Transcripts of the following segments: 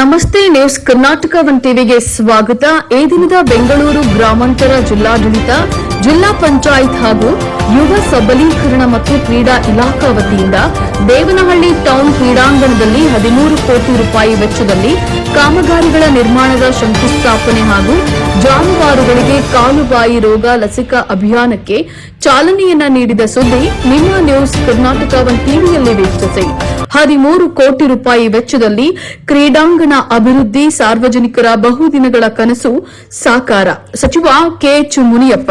ನಮಸ್ತೆ news Karnataka one ಟಿವಿಗೆ ಸ್ವಾಗತ. ಈ ದಿನದ ಬೆಂಗಳೂರು ಗ್ರಾಮಾಂತರ ಜಿಲ್ಲಾಡಳಿತ, ಜಿಲ್ಲಾ ಪಂಚಾಯತ್ ಹಾಗೂ ಯುವ ಸಬಲೀಕರಣ ಮತ್ತು ಕ್ರೀಡಾ ಇಲಾಖಾ ವತಿಯಿಂದ ದೇವನಹಳ್ಳಿ ಟೌನ್ ಕ್ರೀಡಾಂಗಣದಲ್ಲಿ ಹದಿಮೂರು ಕೋಟಿ ರೂಪಾಯಿ ವೆಚ್ಚದಲ್ಲಿ ಕಾಮಗಾರಿಗಳ ನಿರ್ಮಾಣದ ಶಂಕುಸ್ಥಾಪನೆ ಹಾಗೂ ಜಾನುವಾರುಗಳಿಗೆ ಕಾಲುಬಾಯಿ ರೋಗ ಲಸಿಕಾ ಅಭಿಯಾನಕ್ಕೆ ಚಾಲನೆಯನ್ನ ನೀಡಿದ ಸುದ್ದಿ ನಿಮ್ಮ ನ್ಯೂಸ್ ಕರ್ನಾಟಕ ಒನ್ ಟಿವಿಯಲ್ಲಿ ವೀಕ್ಷಿಸಿ. ಹದಿಮೂರು ಕೋಟಿ ರೂಪಾಯಿ ವೆಚ್ಚದಲ್ಲಿ ಕ್ರೀಡಾಂಗಣ ಅಭಿವೃದ್ಧಿ ಸಾರ್ವಜನಿಕರ ಬಹುದಿನಗಳ ಕನಸು ಸಾಕಾರ. ಸಚಿವ ಕೆಎಚ್ ಮುನಿಯಪ್ಪ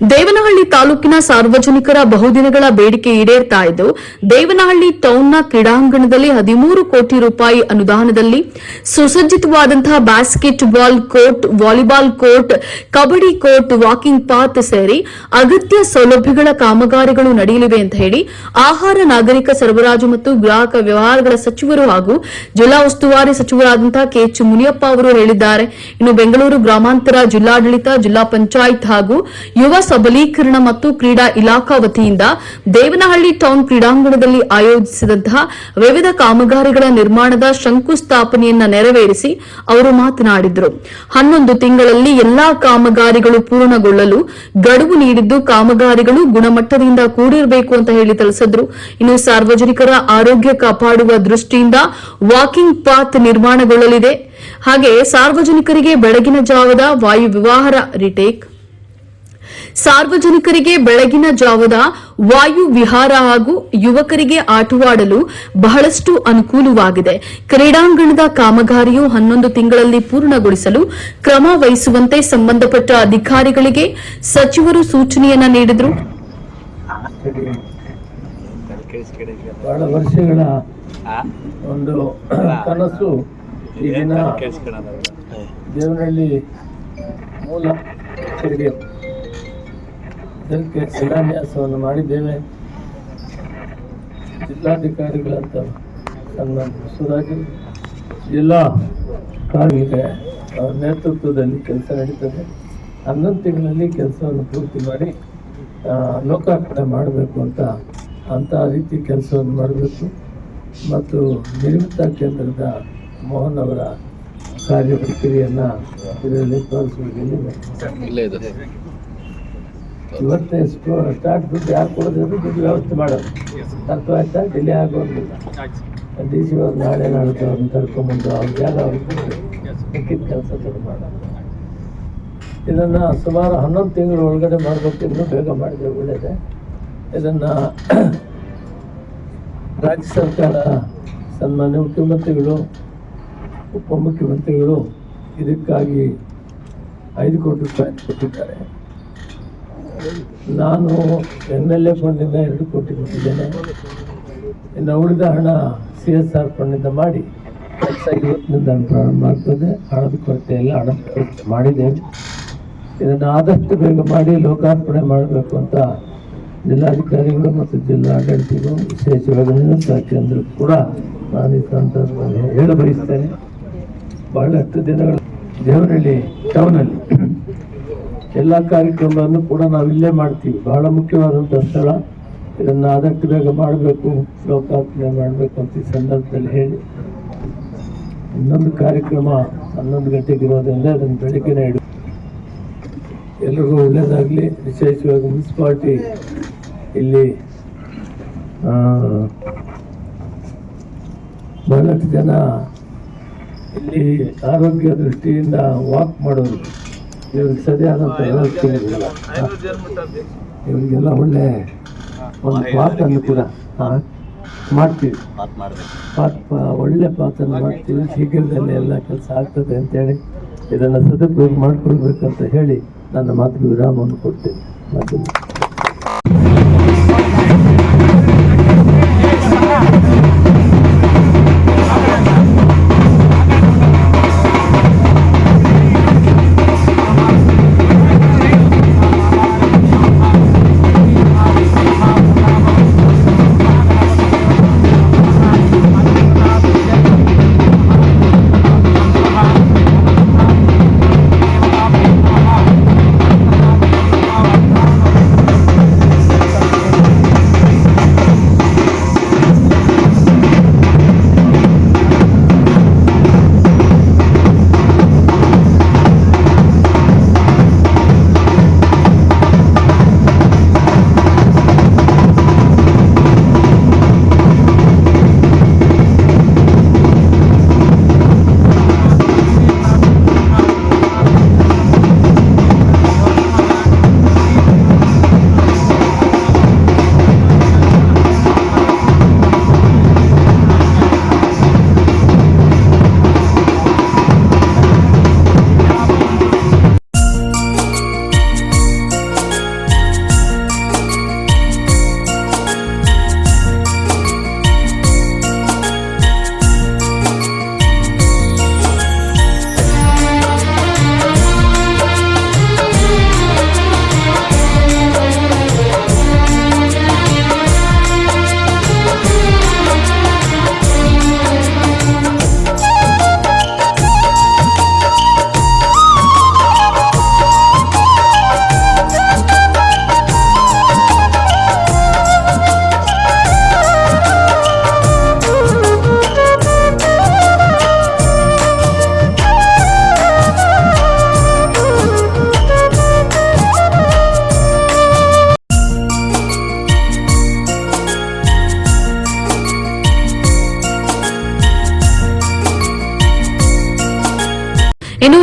ದೇವನಹಳ್ಳಿ ತಾಲೂಕಿನ ಸಾರ್ವಜನಿಕರ ಬಹುದಿನಗಳ ಬೇಡಿಕೆ ಈಡೇರ್ತಾ ಇದ್ದು, ದೇವನಹಳ್ಳಿ ಟೌನ್ನ ಕ್ರೀಡಾಂಗಣದಲ್ಲಿ ಹದಿಮೂರು ಕೋಟಿ ರೂಪಾಯಿ ಅನುದಾನದಲ್ಲಿ ಸುಸಜ್ಜಿತವಾದಂತಹ basketball court, volleyball court, kabaddi court, walking path ಸೇರಿ ಅಗತ್ಯ ಸೌಲಭ್ಯಗಳ ಕಾಮಗಾರಿಗಳು ನಡೆಯಲಿವೆ ಅಂತ ಹೇಳಿ ಆಹಾರ, ನಾಗರಿಕ ಸರಬರಾಜು ಮತ್ತು ಗ್ರಾಹಕ ವ್ಯವಹಾರಗಳ ಸಚಿವರು ಹಾಗೂ ಜಿಲ್ಲಾ ಉಸ್ತುವಾರಿ ಸಚಿವರಾದಂತಹ ಕೆಎಚ್ ಮುನಿಯಪ್ಪ ಅವರು ಹೇಳಿದ್ದಾರೆ. ಇನ್ನು ಬೆಂಗಳೂರು ಗ್ರಾಮಾಂತರ ಜಿಲ್ಲಾಡಳಿತ, ಜಿಲ್ಲಾ ಪಂಚಾಯತ್ ಹಾಗೂ ಯುವ ಸಬಲೀಕರಣ ಮತ್ತು ಕ್ರೀಡಾ ಇಲಾಖಾ ವತಿಯಿಂದ ದೇವನಹಳ್ಳಿ ಟೌನ್ ಕ್ರೀಡಾಂಗಣದಲ್ಲಿ ಆಯೋಜಿಸಿದಂತಹ ವಿವಿಧ ಕಾಮಗಾರಿಗಳ ನಿರ್ಮಾಣದ ಶಂಕುಸ್ಥಾಪನೆಯನ್ನ ನೆರವೇರಿಸಿ ಅವರು ಮಾತನಾಡಿದರು. ಹನ್ನೊಂದು ತಿಂಗಳಲ್ಲಿ ಎಲ್ಲಾ ಕಾಮಗಾರಿಗಳು ಪೂರ್ಣಗೊಳ್ಳಲು ಗಡುವು ನೀಡಿದ್ದು ಕಾಮಗಾರಿಗಳು ಗುಣಮಟ್ಟದಿಂದ ಕೂಡಿರಬೇಕು ಅಂತ ಹೇಳಿ ತಿಳಿಸಿದ್ರು. ಇನ್ನು ಸಾರ್ವಜನಿಕರ ಆರೋಗ್ಯ ಕಾಪಾಡುವ ದೃಷ್ಟಿಯಿಂದ ವಾಕಿಂಗ್ ಪಾತ್ ನಿರ್ಮಾಣಗೊಳ್ಳಲಿದೆ. ಹಾಗೆ ಸಾರ್ವಜನಿಕರಿಗೆ ಬೆಳಗಿನ ಜಾವದ ವಾಯು ವಿವಾಹರ ರಿಟೇಕ್ ಸಾರ್ವಜನಿಕರಿಗೆ ಬೆಳಗಿನ ಜಾವದ ವಾಯು ವಿಹಾರ ಹಾಗೂ ಯುವಕರಿಗೆ ಆಟವಾಡಲು ಬಹಳಷ್ಟು ಅನುಕೂಲವಾಗಿದೆ. ಕ್ರೀಡಾಂಗಣದ ಕಾಮಗಾರಿಯು ಹನ್ನೊಂದು ತಿಂಗಳಲ್ಲಿ ಪೂರ್ಣಗೊಳಿಸಲು ಕ್ರಮ ವಹಿಸುವಂತೆ ಸಂಬಂಧಪಟ್ಟ ಅಧಿಕಾರಿಗಳಿಗೆ ಸಚಿವರು ಸೂಚನೆಯನ್ನ ನೀಡಿದರು. ಬಹಳ ವರ್ಷಗಳ ಒಂದು ಕನಸು ಮೂಲ ತೆರಿಗೆ ಇದಕ್ಕೆ ಶಿಲಾನ್ಯಾಸವನ್ನು ಮಾಡಿದ್ದೇವೆ. ಜಿಲ್ಲಾಧಿಕಾರಿಗಳಂತ ನನ್ನ ಸುರಾಜ್ ಜಿಲ್ಲಾ ಕಾರ್ಮಿಕ ಅವರ ನೇತೃತ್ವದಲ್ಲಿ ಕೆಲಸ ನಡೀತದೆ. ಹನ್ನೊಂದು ತಿಂಗಳಲ್ಲಿ ಕೆಲಸವನ್ನು ಪೂರ್ತಿ ಮಾಡಿ ಲೋಕಾರ್ಪಣೆ ಮಾಡಬೇಕು ಅಂತ ಅಂಥ ರೀತಿ ಕೆಲಸವನ್ನು ಮಾಡಬೇಕು. ಮತ್ತು ನಿರ್ಮಿತ ಕೇಂದ್ರದ ಮೋಹನ್ ಅವರ ಕಾರ್ಯ ಪ್ರಕ್ರಿಯೆಯನ್ನು ಇದರಲ್ಲಿ ತೋರಿಸಬೇಕು ಇವತ್ತೇ ಸ್ಟಾರ್ಟ್ ದುಡ್ಡು ಯಾರು ಕೊಡೋದ್ರಿಂದ ದುಡ್ಡು ವ್ಯವಸ್ಥೆ ಮಾಡೋದು. ಅರ್ಥ ಆಯ್ತಾ ಡಿಲೇ ಆಗೋದಿಲ್ಲ. ಡಿ ಸಿ ಅವ್ರು ನಾಳೆ ನಾಳೆ ಅವ್ರನ್ನ ಕರ್ಕೊಂಬಂದು ಅವ್ರ ಜಾಗ ಅವ್ರಿಗೆ ಮಿಕ್ಕಿದ ಕೆಲಸ ಶುರು ಮಾಡೋದು ಇದನ್ನು ಸುಮಾರು ಹನ್ನೊಂದು ತಿಂಗಳು ಒಳಗಡೆ ಮಾಡಬೇಕು ಇನ್ನೂ ಬೇಗ ಮಾಡಿದ್ರೆ ಒಳ್ಳೆಯದೇ ಇದನ್ನು ರಾಜ್ಯ ಸರ್ಕಾರ ಸನ್ಮಾನ್ಯ ಮುಖ್ಯಮಂತ್ರಿಗಳು ಉಪಮುಖ್ಯಮಂತ್ರಿಗಳು ಇದಕ್ಕಾಗಿ ಐದು ಕೋಟಿ ರೂಪಾಯಿ ಕೊಟ್ಟಿದ್ದಾರೆ. ನಾನು ಎಂ ಎಲ್ ಎ ಫಂಡಿಂದ ಎರಡು ಕೋಟಿ ಕೊಟ್ಟಿದ್ದೇನೆ. ಇನ್ನು ಉಳಿದ ಹಣ ಸಿ ಎಸ್ ಆರ್ ಫಂಡಿಂದ ಮಾಡಿ ಇವತ್ತಿನಿಂದ ಪ್ರಾರಂಭ ಆಗ್ತದೆ. ಹಣದ ಕೊರತೆ ಎಲ್ಲ ಹಣ ಖರ್ಚು ಮಾಡಿದ್ದೇವೆ ಇದನ್ನು ಆದಷ್ಟು ಬೇಗ ಮಾಡಿ ಲೋಕಾರ್ಪಣೆ ಮಾಡಬೇಕು ಅಂತ ಜಿಲ್ಲಾಧಿಕಾರಿಗಳು ಮತ್ತು ಜಿಲ್ಲಾ ಆಡಳಿತಗಳು ವಿಶೇಷವಾಗಿ ಕೇಂದ್ರ ಕೂಡ ನಾನು ಈ ಸಂದರ್ಭದಲ್ಲಿ ಹೇಳ ಬಯಸ್ತೇನೆ ಬಹಳಷ್ಟು ದಿನಗಳು ದೇವನಹಳ್ಳಿ ಟೌನಲ್ಲಿ ಎಲ್ಲ ಕಾರ್ಯಕ್ರಮವನ್ನು ಕೂಡ ನಾವು ಇಲ್ಲೇ ಮಾಡ್ತೀವಿ. ಬಹಳ ಮುಖ್ಯವಾದಂಥ ಸ್ಥಳ. ಇದನ್ನು ಆದಷ್ಟು ಬೇಗ ಮಾಡಬೇಕು, ಲೋಕಾರ್ಪಣೆ ಮಾಡಬೇಕು ಅಂತ ಈ ಸಂದರ್ಭದಲ್ಲಿ ಹೇಳಿ. ಇನ್ನೊಂದು ಕಾರ್ಯಕ್ರಮ ಹನ್ನೊಂದು ಗಂಟೆಗೆ ಇರೋದ್ರಿಂದ ಅದನ್ನು ಬೆಳಗ್ಗೆನೇ ಇಡು. ಎಲ್ರಿಗೂ ಒಳ್ಳೆಯದಾಗಲಿ ವಿಶೇಷವಾಗಿ ಮುನ್ಸಿಪಾಲ್ಟಿ ಇಲ್ಲಿ ಬಹಳಷ್ಟು ಜನ ಇಲ್ಲಿ ಆರೋಗ್ಯ ದೃಷ್ಟಿಯಿಂದ ವಾಕ್ ಮಾಡೋರು. ಇವ್ರಿಗೆ ಸರಿಯಾದಂಥ ವ್ಯವಸ್ಥೆ ಇರಲಿಲ್ಲ ಇವರಿಗೆಲ್ಲ ಒಳ್ಳೆ ಒಂದು ಪಾತನ್ನು ಕೂಡ ಮಾಡ್ತೀವಿ. ಪಾತ್ ಒಳ್ಳೆ ಪಾತನ್ನು ಮಾಡ್ತೀವಿ. ಶೀಘ್ರದಲ್ಲಿ ಎಲ್ಲ ಕೆಲಸ ಆಗ್ತದೆ ಅಂತೇಳಿ ಇದನ್ನು ಸದುಪಯೋಗ ಮಾಡಿಕೊಳ್ಬೇಕಂತ ಹೇಳಿ ನನ್ನ ಮಾತು ವಿರಾಮವನ್ನು ಕೊಡ್ತೇನೆ. ಮತ್ತು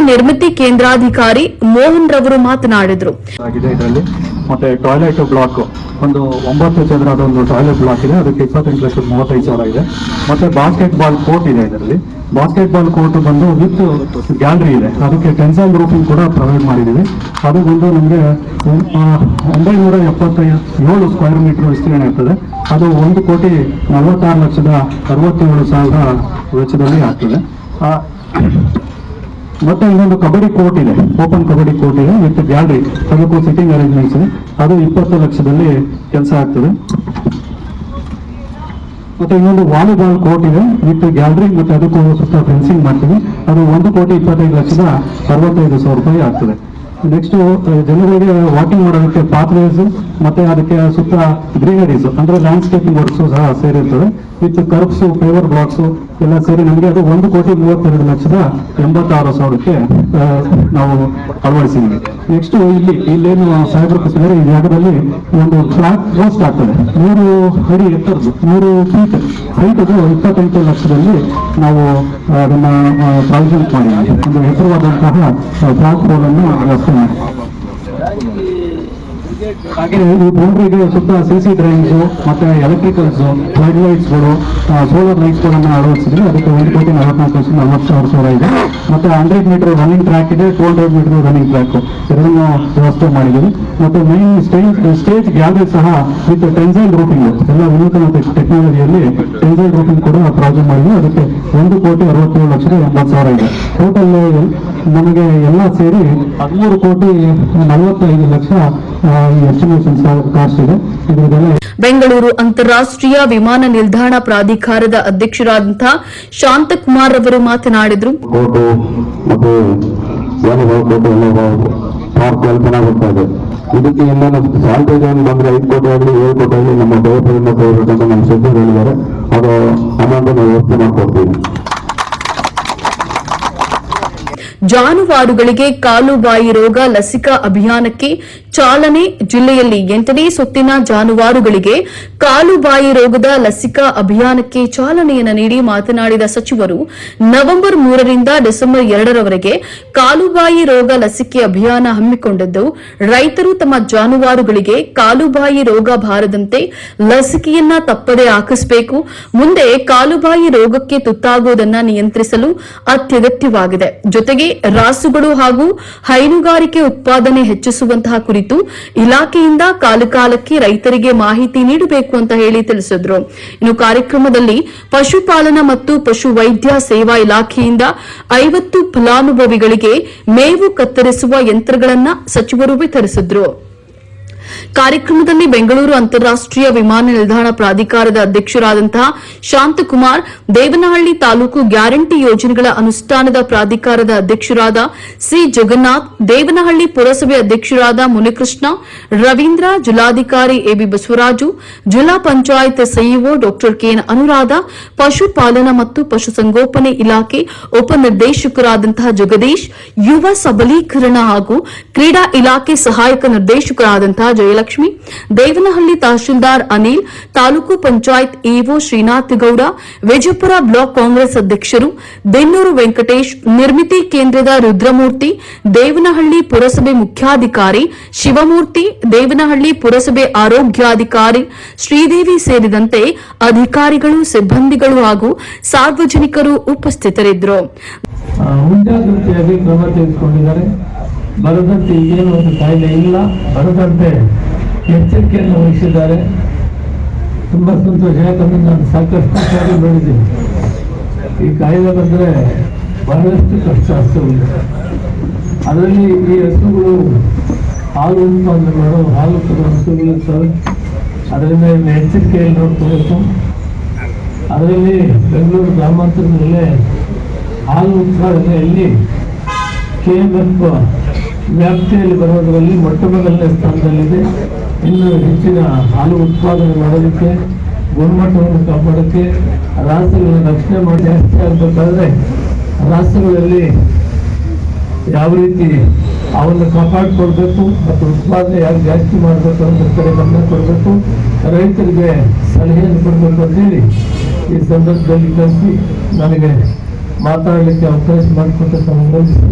ನಿರ್ಮಿತಿ ಕೇಂದ್ರಾಧಿಕಾರಿ ಮೋಹನ್ ರವರು ಮಾತನಾಡಿದರು. ಇದರಲ್ಲಿ. ಮತ್ತೆ ಟಾಯ್ಲೆಟ್ ಬ್ಲಾಕ್ ಒಂದು ಒಂಬತ್ತು ಚದರದ ಒಂದು ಟಾಯ್ಲೆಟ್ ಬ್ಲಾಕ್ ಇದೆ. ಅದಕ್ಕೆ ಇಪ್ಪತ್ತೆಂಟು ಲಕ್ಷದ ಮೂವತ್ತೈದು ಸಾವಿರ ಇದೆ. ಮತ್ತೆ ಬಾಸ್ಕೆಟ್ ಬಾಲ್ ಕೋರ್ಟ್ ಇದೆ ಇದರಲ್ಲಿ. ಬಾಸ್ಕೆಟ್ ಬಾಲ್ ಕೋರ್ಟ್ ಬಂದು ವಿತ್ ಗ್ಯಾಲರಿ ಇದೆ. ಅದಕ್ಕೆ ಟೆನ್ಸೈಲ್ ರೂಫಿಂಗ್ ಕೂಡ ಪ್ರೊವೈಡ್ ಮಾಡಿದ್ದೀವಿ. ಅದು ಬಂದು ನಮಗೆ ಒಂಬೈನೂರ ಎಪ್ಪತ್ತ ಏಳು ಸ್ಕ್ವೇರ್ ಮೀಟರ್ ವಿಸ್ತೀರ್ಣ ಇರ್ತದೆ. ಅದು ಒಂದು ಕೋಟಿ ನಲವತ್ತಾರು ಲಕ್ಷದ ಅರವತ್ತೇಳು ಸಾವಿರ ವೆಚ್ಚದಲ್ಲಿ ಆಗ್ತದೆ. ಮತ್ತೆ ಇನ್ನೊಂದು ಕಬಡ್ಡಿ ಕೋರ್ಟ್ ಇದೆ. ಓಪನ್ ಕಬಡ್ಡಿ ಕೋರ್ಟ್ ಇದೆ. With gallery. ಅದಕ್ಕೂ ಸಿಟ್ಟಿಂಗ್ ಅರೇಂಜ್ಮೆಂಟ್ಸ್ ಇದೆ. ಅದು ಇಪ್ಪತ್ತು ಲಕ್ಷದಲ್ಲಿ ಕೆಲಸ ಆಗ್ತದೆ. ಮತ್ತೆ ಇನ್ನೊಂದು ವಾಲಿಬಾಲ್ ಕೋರ್ಟ್ ಇದೆ. With gallery. ಮತ್ತೆ ಅದಕ್ಕೂ ಸುತ್ತ ಫೆನ್ಸಿಂಗ್ ಮಾಡ್ತೀವಿ. ಅದು ಒಂದು ಕೋಟಿ ಇಪ್ಪತ್ತೈದು ಲಕ್ಷದ ಅರವತ್ತೈದು ಸಾವಿರ ರೂಪಾಯಿ ಆಗ್ತದೆ. ನೆಕ್ಸ್ಟ್ ಜನರಿಗೆ ವಾಕಿಂಗ್ ಮಾಡೋದಕ್ಕೆ ಪಾತ್ವೇಸ್ ಮತ್ತೆ ಅದಕ್ಕೆ ಸುತ್ತ ಗ್ರೀನರೀಸ್ ಅಂದ್ರೆ ಲ್ಯಾಂಡ್ಸ್ಕೇಪಿಂಗ್ ವರ್ಕ್ಸ್ ಸಹ ಸೇರಿರ್ತದೆ. ವಿತ್ ಕರ್ಬ್ಸ್ ಪೇವರ್ ಬ್ಲಾಕ್ಸ್ ಎಲ್ಲ ಸೇರಿ ನಮಗೆ ಅದು ಒಂದು ಕೋಟಿ ಮೂವತ್ತೆರಡು ಲಕ್ಷದ ಎಂಬತ್ತಾರು ಸಾವಿರಕ್ಕೆ ನಾವು ಅಳವಡಿಸಿದ್ವಿ ನೆಕ್ಸ್ಟ್ ಇಲ್ಲಿ, ಇಲ್ಲೇನು ಸಾಹೇಬರು ಈ ಜಾಗದಲ್ಲಿ ಒಂದು ಫ್ಲಾಟ್ ರೋಸ್ಟ್ ಆಗ್ತದೆ. ಮೂರು ಅಡಿ ಎತ್ತರದ್ದು, ಮೂರು ಫೀಟ್ ಅದು ಇಪ್ಪತ್ತೆಂಟು ಲಕ್ಷದಲ್ಲಿ ನಾವು ಅದನ್ನ ಪ್ರಾವಿಷನ್ ಮಾಡಿದ್ದೀವಿ. ಒಂದು ಹೆಸರುವಾದಂತಹ ಫ್ಲಾಟ್ ಅನ್ನು ವ್ಯವಸ್ಥೆ ಮಾಡಿ ಹಾಗೆ ಈ ಬೌಂಡ್ರಿಗೆ ಸುತ್ತ ಸಿ ಸಿ ಡ್ರೈವಿಂಗ್ ಮತ್ತೆ ಎಲೆಕ್ಟ್ರಿಕಲ್ಸ್ ಫ್ಲಡ್ ಲೈಟ್ಸ್ಗಳು ಸೋಲಾರ್ ಲೈಟ್ಸ್ಗಳನ್ನು ಅಳವಡಿಸಿದ್ರೆ ಅದಕ್ಕೆ ಒಂದು ಕೋಟಿ ನಲವತ್ನಾಲ್ಕು ಲಕ್ಷ ನಲವತ್ತು ಸಾವಿರ ಸಾವಿರ ಇದೆ. ಮತ್ತೆ ಹಂಡ್ರೆಡ್ ಮೀಟರ್ ರನ್ನಿಂಗ್ ಟ್ರ್ಯಾಕ್ ಇದೆ two hundred metre running track ಇದನ್ನು ವ್ಯವಸ್ಥೆ ಮಾಡಿದ್ದೀವಿ. ಮತ್ತೆ ಮೈನ್ ಸ್ಟೇಜ್ ಸ್ಟೇಜ್ ಗ್ಯಾಲರಿ ಸಹ ವಿತ್ ಟೆನ್ಸೈಲ್ ರೂಪಿಂಗ್ ಎಲ್ಲ ವಿನೂತನ ಟೆಕ್ನಾಲಜಿಯಲ್ಲಿ ಟೆನ್ಸೈಲ್ ರೂಪಿಂಗ್ ಕೂಡ ಪ್ರಾಜೆಕ್ಟ್ ಮಾಡಿದ್ವಿ ಅದಕ್ಕೆ ಒಂದು ಕೋಟಿ ಅರವತ್ತೇಳು ಲಕ್ಷದ ಎಂಬತ್ತು ಸಾವಿರ ಇದೆ. ಟೋಟಲ್ ನಮಗೆ ಎಲ್ಲ ಸೇರಿ ಹದಿಮೂರು ಕೋಟಿ ನಲವತ್ತೈದು ಲಕ್ಷ ಎಸ್ಟಿಮೇಷನ್ ಕಾಸ್ಟ್ ಇದೆ. ಬೆಂಗಳೂರು ಅಂತಾರಾಷ್ಟ್ರೀಯ ವಿಮಾನ ನಿಲ್ದಾಣ ಪ್ರಾಧಿಕಾರದ ಅಧ್ಯಕ್ಷರಾದಂತಹ ಶಾಂತಕುಮಾರ್ ಅವರು ಮಾತನಾಡಿದರು. ಕೋಟು ಮತ್ತು ಪಾರ್ಕ್ ಬರ್ತಾ ಇದೆ. ಇದಕ್ಕೆ ಇನ್ನೊಂದು ಏನು ಬಂದ್ರೆ ಐದು ಕೋಟಿ ಆಗಲಿ ಏಳು ಕೋಟಿ ಆಗಲಿ ನಮ್ಮ ಕೊಡಬೇಕಂತ ನಮ್ಮ ಸಚಿವರು ಹೇಳಿದ್ದಾರೆ. ಅದು ಅಮೌಂಟ್ ನಾವು ವ್ಯವಸ್ಥೆ ಮಾಡ್ಕೊಡ್ತೀವಿ. ಜಾನುವಾರುಗಳಿಗೆ ಕಾಲುಬಾಯಿ ರೋಗ ಲಸಿಕಾ ಅಭಿಯಾನಕ್ಕೆ ಚಾಲನೆ ಜಿಲ್ಲೆಯಲ್ಲಿ ಎಂಟನೇ ಸುತ್ತಿನ ಜಾನುವಾರುಗಳಿಗೆ ಕಾಲುಬಾಯಿ ರೋಗದ ಲಸಿಕಾ ಅಭಿಯಾನಕ್ಕೆ ಚಾಲನೆಯನ್ನು ನೀಡಿ ಮಾತನಾಡಿದ ಸಚಿವರು, ನವೆಂಬರ್ ಮೂರರಿಂದ ಡಿಸೆಂಬರ್ ಎರಡರವರೆಗೆ ಕಾಲುಬಾಯಿ ರೋಗ ಲಸಿಕೆ ಅಭಿಯಾನ ಹಮ್ಮಿಕೊಂಡಿದ್ದು, ರೈತರು ತಮ್ಮ ಜಾನುವಾರುಗಳಿಗೆ ಕಾಲುಬಾಯಿ ರೋಗ ಬಾರದಂತೆ ಲಸಿಕೆಯನ್ನ ತಪ್ಪದೆ ಹಾಕಿಸಬೇಕು, ಮುಂದೆ ಕಾಲುಬಾಯಿ ರೋಗಕ್ಕೆ ತುತ್ತಾಗುವುದನ್ನು ನಿಯಂತ್ರಿಸಲು ಅತ್ಯಗತ್ಯವಾಗಿದೆ. ಜೊತೆಗೆ ರಾಸುಗಳು ಹಾಗೂ ಹೈನುಗಾರಿಕೆ ಉತ್ಪಾದನೆ ಹೆಚ್ಚಿಸುವಂತಹ ಕುರಿತು ಇಲಾಖೆಯಿಂದ ಕಾಲಕಾಲಕ್ಕೆ ರೈತರಿಗೆ ಮಾಹಿತಿ ನೀಡಬೇಕು ಅಂತ ಹೇಳಿ ತಿಳಿಸಿದ್ರು. ಇನ್ನು ಕಾರ್ಯಕ್ರಮದಲ್ಲಿ ಪಶುಪಾಲನಾ ಮತ್ತು ಪಶುವೈದ್ಯ ಸೇವಾ ಇಲಾಖೆಯಿಂದ ಐವತ್ತು ಫಲಾನುಭವಿಗಳಿಗೆ ಮೇವು ಕತ್ತರಿಸುವ ಯಂತ್ರಗಳನ್ನು ಸಚಿವರು ವಿತರಿಸಿದ್ರು. ಕಾರ್ಯಕ್ರಮದಲ್ಲಿ ಬೆಂಗಳೂರು ಅಂತಾರಾಷ್ಟ್ರೀಯ ವಿಮಾನ ನಿಲ್ದಾಣ ಪ್ರಾಧಿಕಾರದ ಅಧ್ಯಕ್ಷರಾದಂತಹ ಶಾಂತಕುಮಾರ್, ದೇವನಹಳ್ಳಿ ತಾಲೂಕು ಗ್ಯಾರಂಟಿ ಯೋಜನೆಗಳ ಅನುಷ್ಠಾನದ ಪ್ರಾಧಿಕಾರದ ಅಧ್ಯಕ್ಷರಾದ ಸಿ. ಜಗನ್ನಾಥ್, ದೇವನಹಳ್ಳಿ ಪುರಸಭೆ ಅಧ್ಯಕ್ಷರಾದ ಮುನಿಕೃಷ್ಣ, ರವೀಂದ್ರ, ಜಿಲ್ಲಾಧಿಕಾರಿ ಎಬಿ ಬಸವರಾಜು, ಜಿಲ್ಲಾ ಪಂಚಾಯತ್ ಸಿಇಒ ಡಾ. ಕೆಎನ್ ಅನುರಾಧ ಪಶುಪಾಲನಾ ಮತ್ತು ಪಶುಸಂಗೋಪನೆ ಇಲಾಖೆ ಉಪನಿರ್ದೇಶಕರಾದಂತಹ ಜಗದೀಶ್, ಯುವ ಸಬಲೀಕರಣ ಹಾಗೂ ಕ್ರೀಡಾ ಇಲಾಖೆ ಸಹಾಯಕ ನಿರ್ದೇಶಕರಾದಂತಹ ಜಯಲಕ್ಷ್ಮಿ, ದೇವನಹಳ್ಳಿ ತಹಶೀಲ್ದಾರ್ ಅನಿಲ್, ತಾಲೂಕು ಪಂಚಾಯತ್ ಇಒ ಶ್ರೀನಾಥ್ ಗೌಡ, ವಿಜಯಪುರ ಬ್ಲಾಕ್ ಕಾಂಗ್ರೆಸ್ ಅಧ್ಯಕ್ಷರು ಬೆನ್ನೂರು ವೆಂಕಟೇಶ್, ನಿರ್ಮಿತಿ ಕೇಂದ್ರದ ರುದ್ರಮೂರ್ತಿ, ದೇವನಹಳ್ಳಿ ಪುರಸಭೆ ಮುಖ್ಯಾಧಿಕಾರಿ ಶಿವಮೂರ್ತಿ, ದೇವನಹಳ್ಳಿ ಪುರಸಭೆ ಆರೋಗ್ಯಾಧಿಕಾರಿ ಶ್ರೀದೇವಿ ಸೇರಿದಂತೆ ಅಧಿಕಾರಿಗಳು, ಸಿಬ್ಬಂದಿಗಳು ಹಾಗೂ ಸಾರ್ವಜನಿಕರು ಉಪಸ್ಥಿತರಿದ್ದರು. ಬರದಂತೆ ಈಗೇನು ಒಂದು ಕಾಯಿಲೆ ಇಲ್ಲ. ಬರದಂತೆ ಎಚ್ಚರಿಕೆಯನ್ನು ವಹಿಸಿದ್ದಾರೆ. ತುಂಬ ಸಂತೋಷ ಯಾಕಂದ್ರೆ ನಾನು ಸಾಕಷ್ಟು ಸಾರಿ ನೋಡಿದ್ದೀನಿ. ಈ ಕಾಯಿಲೆ ಬಂದರೆ ಬಹಳಷ್ಟು ಕಷ್ಟ ಹಸುಗಳು ಅದರಲ್ಲಿ ಈ ಹಸುಗಳು ಹಾಲು ಉತ್ಪಾದನೆ ಮಾಡೋ ಹಾಲು ಕೊಡೋ ಹಸುಗಳು ಇರ್ತವೆ. ಅದರಿಂದ ಎಚ್ಚರಿಕೆಯಲ್ಲಿ ನೋಡ್ಕೋಬೇಕು. ಅದರಲ್ಲಿ ಬೆಂಗಳೂರು ಗ್ರಾಮಾಂತರದಲ್ಲೇ ಹಾಲು ಉತ್ಪಾದನೆಯಲ್ಲಿ ಕೆ ಎಂ ಎಫ್ ವ್ಯಾಪ್ತಿಯಲ್ಲಿ ಬರೋದರಲ್ಲಿ ಮೊಟ್ಟ ಮೊದಲನೇ ಸ್ಥಾನದಲ್ಲಿದೆ. ಇನ್ನೂ ಹೆಚ್ಚಿನ ಹಾಲು ಉತ್ಪಾದನೆ ಮಾಡೋದಕ್ಕೆ, ಗುಣಮಟ್ಟವನ್ನು ಕಾಪಾಡೋಕ್ಕೆ ರಾಸುಗಳನ್ನ ರಕ್ಷಣೆ ಮಾಡಿ ಜಾಸ್ತಿ ಆಗಬೇಕಾದ್ರೆ ರಾಸುಗಳಲ್ಲಿ ಯಾವ ರೀತಿ ಅವನ್ನು ಕಾಪಾಡಿಕೊಳ್ಬೇಕು ಮತ್ತು ಉತ್ಪಾದನೆ ಯಾರು ಜಾಸ್ತಿ ಮಾಡಬೇಕು ಅಂತ ಕಡೆ ಗಮನ ಕೊಡಬೇಕು. ರೈತರಿಗೆ ಸಲಹೆಯನ್ನು ಕೊಡಬೇಕು ಅಂತೇಳಿ ಈ ಸಂದರ್ಭದಲ್ಲಿ ಕಲಿಸಿ ನನಗೆ ಮಾತಾಡಲಿಕ್ಕೆ ಅವಕಾಶ ಮಾಡಿಕೊಟ್ಟಂತ ತಮ್ಮೆಲ್ಲರಿಗೂ